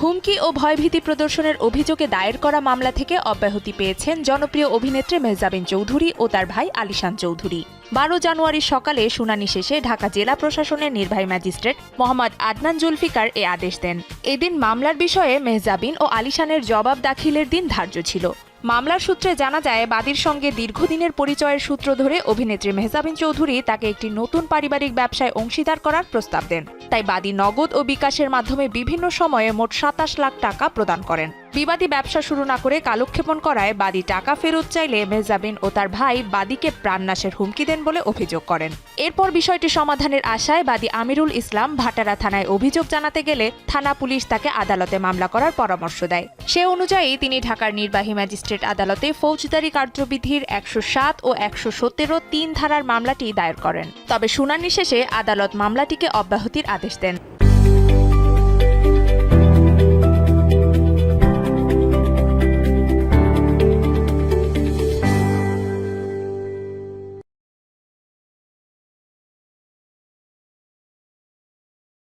হুমকি ও ভয়ভীতি প্রদর্শনের অভিযোগে দায়ের করা মামলা থেকে অব্যাহতি পেয়েছেন জনপ্রিয় অভিনেত্রী মেহজাবিন চৌধুরী ও তার ভাই আলিশান চৌধুরী। বারো জানুয়ারি সকালে শুনানি শেষে ঢাকা জেলা প্রশাসনের নির্বাহী ম্যাজিস্ট্রেট মোহাম্মদ আদনান জুলফিকার এ আদেশ দেন। এদিন মামলার বিষয়ে মেহজাবিন ও আলিশানের জবাব দাখিলের দিন ধার্য ছিল। মামলার সূত্রে জানা যায়, বাদীর সঙ্গে দীর্ঘদিনের পরিচয়ের সূত্র ধরে অভিনেত্রী মেহজাবিন চৌধুরী তাকে একটি নতুন পারিবারিক ব্যবসায় অংশীদার করার প্রস্তাব দেন। তাই বাদী নগদ ও বিকাশের মাধ্যমে বিভিন্ন সময়ে মোট সাতাশ লাখ টাকা প্রদান করেন। বিবাদী ব্যবসা শুরু না করে কালক্ষেপণ করায় বাদী টাকা ফেরত চাইলে মেহজাবিন ও তার ভাই বাদীকে প্রাণনাশের হুমকি দেন বলে অভিযোগ করেন। এরপর বিষয়টি সমাধানের আশায় বাদী আমিরুল ইসলাম ভাটারা থানায় অভিযোগ জানাতে গেলে থানা পুলিশ তাকে আদালতে মামলা করার পরামর্শ দেয়। সে অনুযায়ী তিনি ঢাকার নির্বাহী ম্যাজিস্ট্রেট আদালতে ফৌজদারি কার্যবিধির একশো সাত ও একশো সতেরো তিন ধারার মামলাটি দায়ের করেন। তবে শুনানি শেষে আদালত মামলাটিকে অব্যাহতির আদেশ